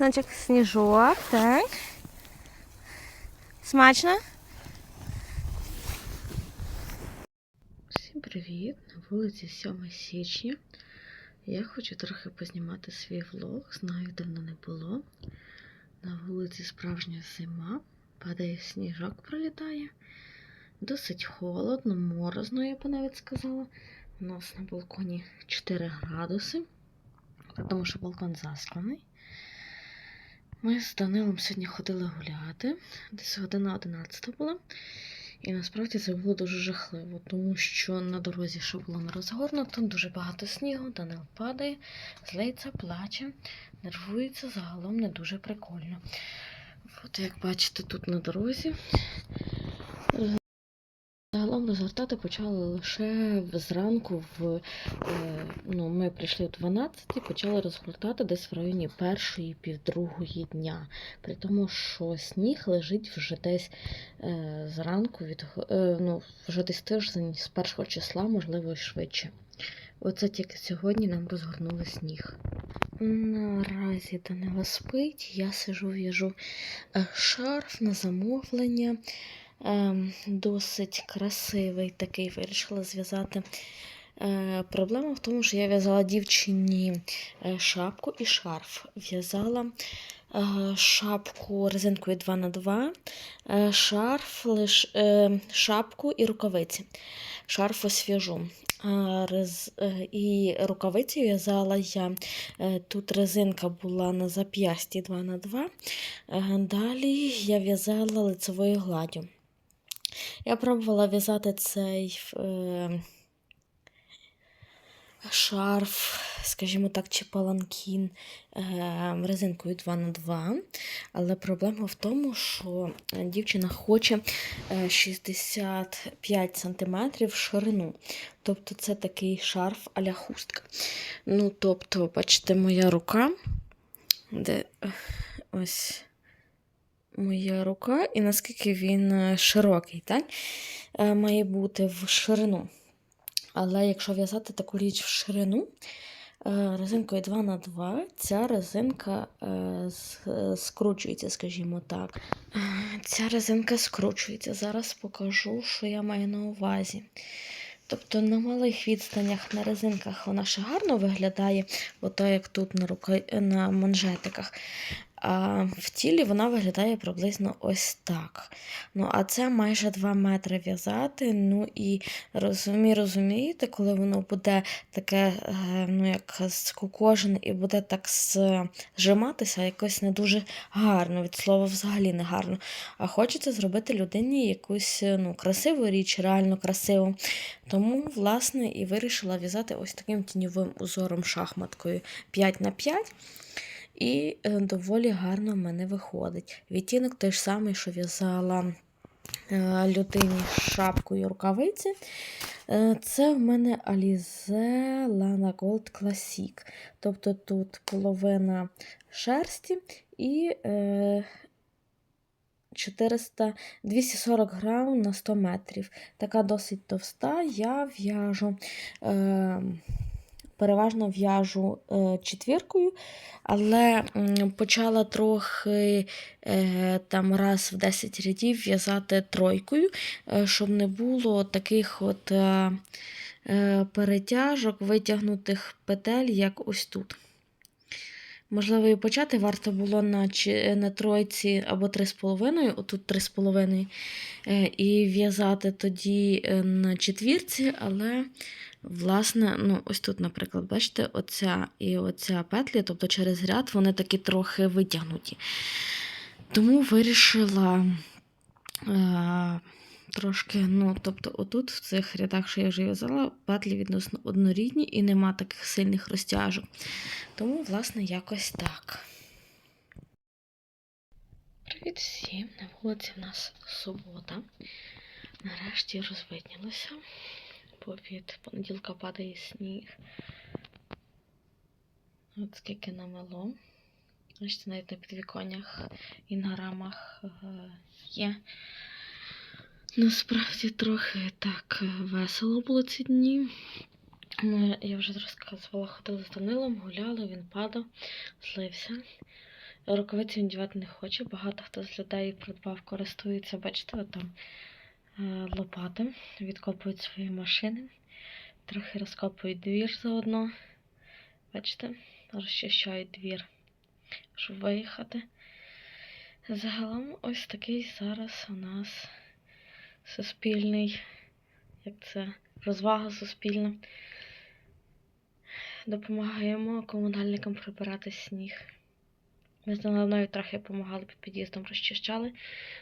Значок сніжок, так. Смачно? Всім привіт! На вулиці 7 січня. Я хочу трохи познімати свій влог. Знаю, давно не було. На вулиці справжня зима, падає сніжок, пролітає. Досить холодно, морозно, я б навіть сказала. У нас на балконі 4 градуси, тому що балкон засланий. Ми з Данилом сьогодні ходили гуляти, десь година 11 була. І насправді це було дуже жахливо, тому що на дорозі, що було не розгорнуто, дуже багато снігу, Данил падає, злиться, плаче, нервується, загалом не дуже прикольно. От як бачите, тут на дорозі. Загалом розгортати почали лише зранку в е, ну, ми прийшли о 12 і почали розгортати десь в районі першої півдругої дня. При тому, що сніг лежить вже десь е, зранку від е, ну, вже десь тиждень з першого числа, можливо, і швидше. Оце тільки сьогодні нам розгорнули сніг. Наразі Данила спить, я сижу, в'яжу шарф на замовлення. Ем, досить красивий такий вирішила зв'язати. Е, проблема в тому, що я в'язала дівчині е, шапку і шарф. В'язала е, шапку резинкою 2х2, е, шарф лиш, шапку і рукавиці. Шарф освіжу. І рукавиці в'язала я. Тут резинка була на зап'ясті 2х2. Е, Далі я в'язала лицевою гладдю. Я пробувала в'язати цей е, шарф, скажімо так, чи паланкін е, резинкою 2х2. Але проблема в тому, що е, дівчина хоче е, 65 см ширину. Тобто це такий шарф а-ля хустка. Ну, тобто, бачите, моя рука, де е, ось моя рука, і наскільки він е, широкий, так? Е, Має бути в ширину. Але якщо в'язати таку річ в ширину, е, резинкою 2 на 2 ця резинка скручується, скажімо так. Ця резинка скручується. Зараз покажу, що я маю на увазі. Тобто на малих відстанях на резинках вона ще гарно виглядає, ото як тут на, рука... на манжетиках. А в тілі вона виглядає приблизно ось так. Ну, а це майже 2 метри в'язати. Ну і розумі, розумієте, коли воно буде таке, е, ну як скукожене і буде так зжиматися, якось не дуже гарно, від слова взагалі не гарно. А хочеться зробити людині якусь ну, красиву річ, реально красиву. Тому, власне, і вирішила в'язати ось таким тіньовим узором шахматкою 5 на 5 і е, доволі гарно в мене виходить. Відтінок той ж самий, що в'язала е, людині шапкою рукавиці. Е, Це в мене Alize Lana Gold Classic. Тобто тут половина шерсті і е, 400, 240 грам на 100 метрів. Така досить товста. Я в'яжу. Переважно в'яжу е, четвіркою, але почала трохи е, там раз в 10 рядів в'язати тройкою, е, щоб не було таких от перетяжок, витягнутих петель, як ось тут. Можливо, і почати варто було на, на тройці або 3,5, отут 3,5, е, і в'язати тоді е, на четвірці, але Власне, ну, ось тут, наприклад, бачите, оця і оця петлі, тобто через ряд, вони такі трохи витягнуті. Тому вирішила е, трошки, ну, тобто, отут, в цих рядах, що я вже в'язала, петлі відносно однорідні і нема таких сильних розтяжок. Тому, власне, якось так. Привіт всім! На вулиці в нас субота. Нарешті розвиднілося бо від понеділка падає сніг. От скільки намело. Бачите, навіть на підвіконнях і на рамах е, є. Насправді трохи так е, весело було ці дні. Ми, я вже розказувала, ходили з Данилом, гуляли, він падав, злився. Рукавиці він дівати не хоче. Багато хто з людей придбав, користується, бачите, от там е, лопати, відкопують свої машини, трохи розкопують двір заодно. Бачите, розчищають двір, щоб виїхати. Загалом ось такий зараз у нас суспільний, як це, розвага суспільна. Допомагаємо комунальникам прибирати сніг. Ми з Данилою трохи допомагали під під'їздом, розчищали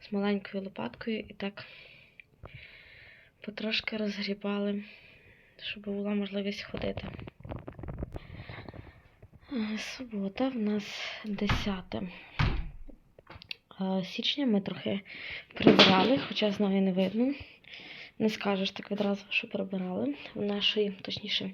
з маленькою лопаткою і так потрошки розгрібали, щоб була можливість ходити. Субота в нас 10 е, січня. Ми трохи прибирали, хоча знаю не видно. Не скажеш так відразу, що прибирали. В нашої, точніше,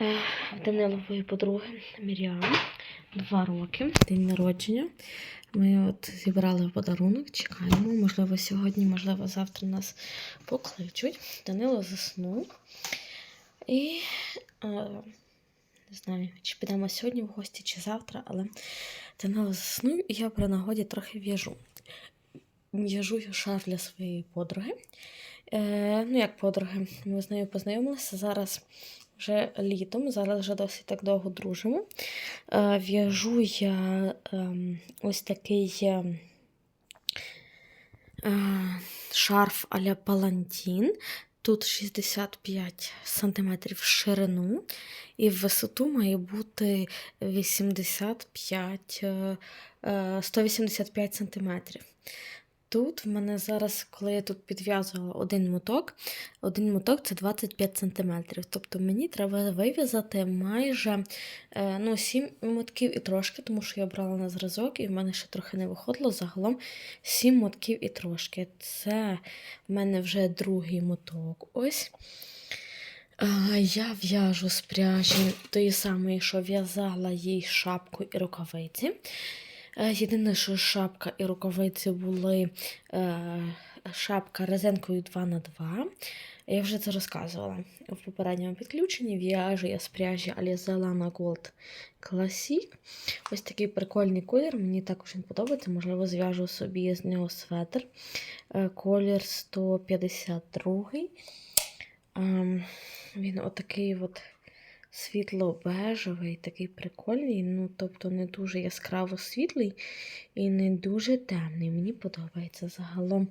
е, в Данилової подруги Міріам. Два роки, день народження. Ми от зібрали подарунок, чекаємо. Можливо, сьогодні, можливо, завтра нас покличуть. Данило заснув. І е, не знаю, чи підемо сьогодні в гості, чи завтра, але Данило заснув, і я при нагоді трохи в'яжу. В'яжу шар для своєї подруги. Е, ну, як подруги, ми з нею познайомилися. Зараз вже літом, зараз вже досить так довго дружимо. Е, в'яжу я ем, ось такий е, е, шарф а-ля палантін. Тут 65 см в ширину, і в висоту має бути 85, е, е, 185 см. Тут в мене зараз, коли я тут підв'язувала один моток, один моток це 25 см. Тобто мені треба вив'язати майже е, ну, 7 мотків і трошки, тому що я брала на зразок, і в мене ще трохи не виходило. Загалом 7 мотків і трошки. Це в мене вже другий моток. Ось. Я в'яжу з пряжі тої самої, що в'язала їй шапку і рукавиці. Е, Єдине, що шапка і рукавиці були е, шапка резинкою 2х2. Я вже це розказувала в попередньому підключенні. В'яжу я з пряжі Alize Gold Classic. Ось такий прикольний колір. Мені також він подобається. Можливо, зв'яжу собі з нього светр. Е, Колір 152. Ем, Він отакий от світло-бежевий, такий прикольний, ну, тобто не дуже яскраво світлий і не дуже темний. Мені подобається загалом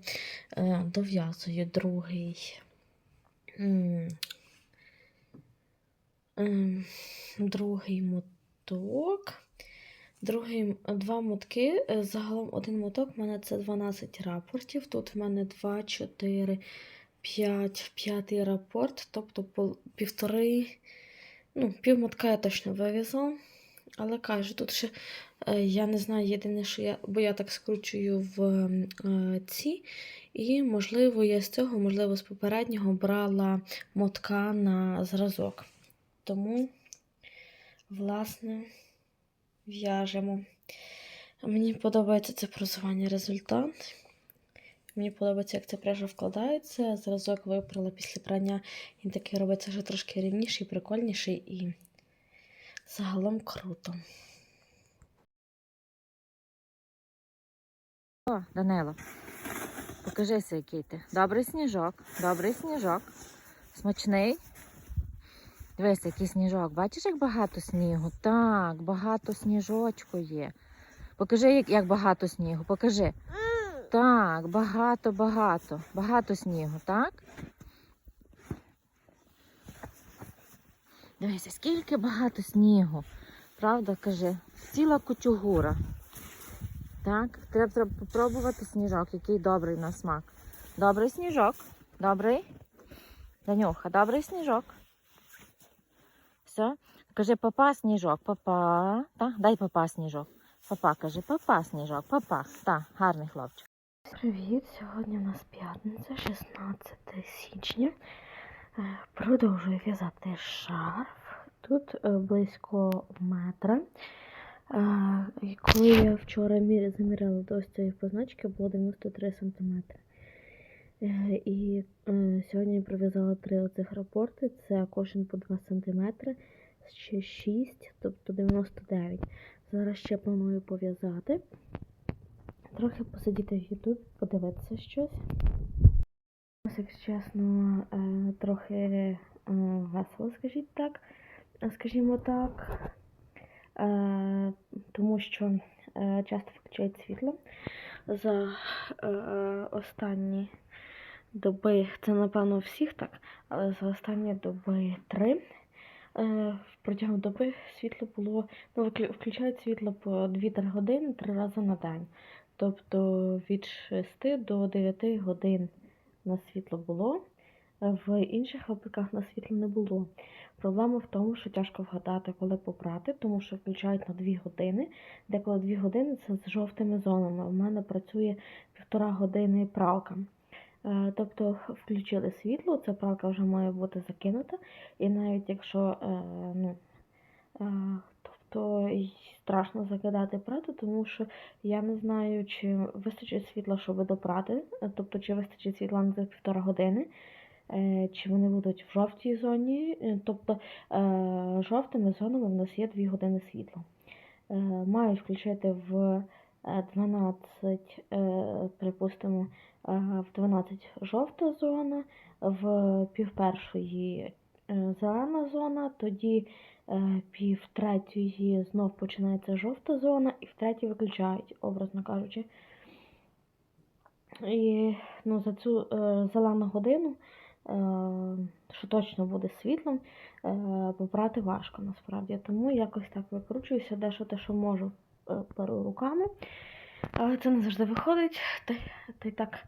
е, дов'язую другий. ем, Другий моток. Другий, два мотки. е, Загалом один моток в мене це 12 рапортів. Тут в мене 2, 4, 5, п'ятий рапорт, тобто півтори, ну, пів мотка я точно вив'язала. Але кажу, тут ще е, я не знаю, єдине, що я, бо я так скручую в е, ці. І, можливо, я з цього, можливо, з попереднього брала мотка на зразок. Тому, власне, в'яжемо. Мені подобається це просування результат. Мені подобається, як ця пряжа вкладається. Зразок випрала після прання. Він такий робиться вже трошки рівніший, прикольніший і загалом круто. О, Данило, покажися, який ти. Добрий сніжок, добрий сніжок. Смачний. Дивись, який сніжок. Бачиш, як багато снігу? Так, багато сніжочку є. Покажи, як, багато снігу. Покажи. Так, багато, багато. Снігу, так? Дивися, скільки багато снігу. Правда, кажи. Ціла кучугура. Так, треба, треба попробувати сніжок, який добрий на смак. Добрий сніжок. Добрий. Данюха, добрий сніжок. Все. Кажи папа сніжок, папа. Так, дай папа сніжок. Папа, кажи, папа сніжок, папа. Так, гарний хлопчик. Привіт! Сьогодні у нас п'ятниця, 16 січня. Е, Продовжую в'язати шарф. Тут е, близько метра. Е, Коли я вчора заміряла до ось цієї позначки, було 93 см. І сьогодні я пров'язала три оцих рапорти. Це кожен по 2 см, ще 6, тобто 99. Зараз ще планую пов'язати. Трохи посидіти в Ютубі, подивитися щось. Ось, якщо чесно, е, трохи е, весело, скажіть так. Е, Скажімо так. Тому що часто включають світло. За останні доби, це напевно всіх так, але за останні доби три. Протягом доби світло було, ну, включають світло по 2-3 години три рази на день. Тобто від 6 до 9 годин на світло було, в інших випадках на світло не було. Проблема в тому, що тяжко вгадати, коли попрати, тому що включають на 2 години, деколи 2 години це з жовтими зонами. У мене працює півтора години пралка. Е, Тобто включили світло, ця пралка вже має бути закинута, і навіть якщо е, ну, тобто й страшно закидати прати, тому що я не знаю, чи вистачить світла, щоб допрати, тобто чи вистачить світла на півтора години, е, чи вони будуть в жовтій зоні, тобто е, жовтими зонами в нас є 2 години світла. Е, Мають включити в е, 12, е, припустимо, в 12 жовта зона, в пів зелена зона, тоді пів третьої знов починається жовта зона, і в третій виключають, образно кажучи. І ну, за цю е, зелену годину, е, що точно буде світлом, е, попрати важко насправді. Тому якось так викручуюся, дещо те, що можу, е, перу руками. Але це не завжди виходить, та, та й так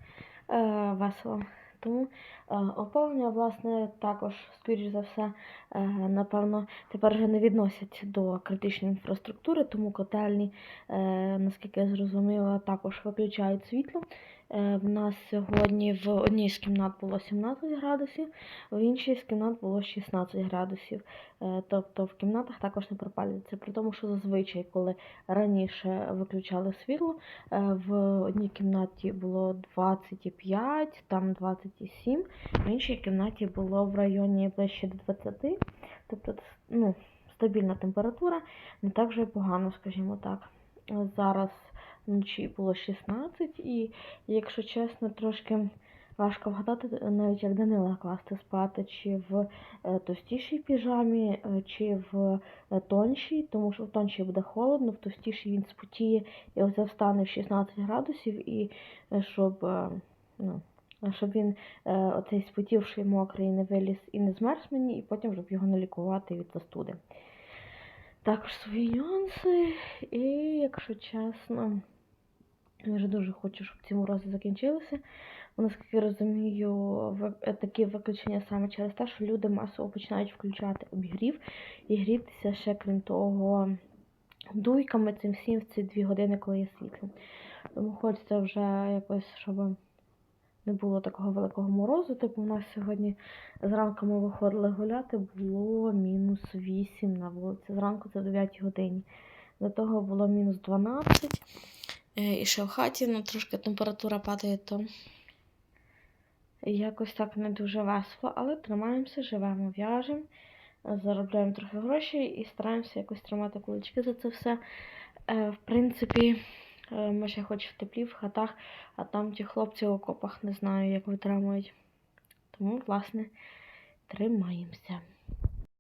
е, весело. Тому е, опалення, власне, також, скоріш за все, е, напевно, тепер вже не відносять до критичної інфраструктури, тому котельні, е, наскільки я зрозуміла, також виключають світло. Е, в нас сьогодні в одній з кімнат було 17 градусів, в іншій з кімнат було 16 градусів. Е, тобто в кімнатах також не пропалюється. При тому, що зазвичай, коли раніше виключали світло, е, в одній кімнаті було 25, там 27, в іншій кімнаті було в районі ближче до 20. Тобто, ну, стабільна температура, не так вже й погано, скажімо так. Зараз вночі було 16, і, якщо чесно, трошки важко вгадати, навіть як Данила класти спати, чи в е, товстішій піжамі, е, чи в е, тоншій, тому що в тоншій буде холодно, в товстішій він спотіє і оце встане в 16 градусів, і е, щоб, е, ну, щоб він е, оцей спотівший мокрий не виліз і не змерз мені, і потім щоб його не лікувати від застуди. Також свої нюанси, і, якщо чесно, я вже дуже хочу, щоб ці морози закінчилися. Наскільки розумію, е, такі виключення саме через те, що люди масово починають включати обігрів і грітися ще, крім того, дуйками цим всім в ці дві години, коли є світло. Тому хочеться вже якось, щоб не було такого великого морозу. Типу, у нас сьогодні зранку ми виходили гуляти, було мінус 8 на вулиці. Зранку це в 9 годині. До того було мінус 12. Е, І ще в хаті ну, трошки температура падає, то якось так не дуже весело, але тримаємося, живемо, в'яжемо, заробляємо трохи грошей і стараємося якось тримати кулички за це все. Е, В принципі, е, ми ще хоч в теплі, в хатах, а там ті хлопці в окопах не знаю, як витримують. Тому, власне, тримаємося.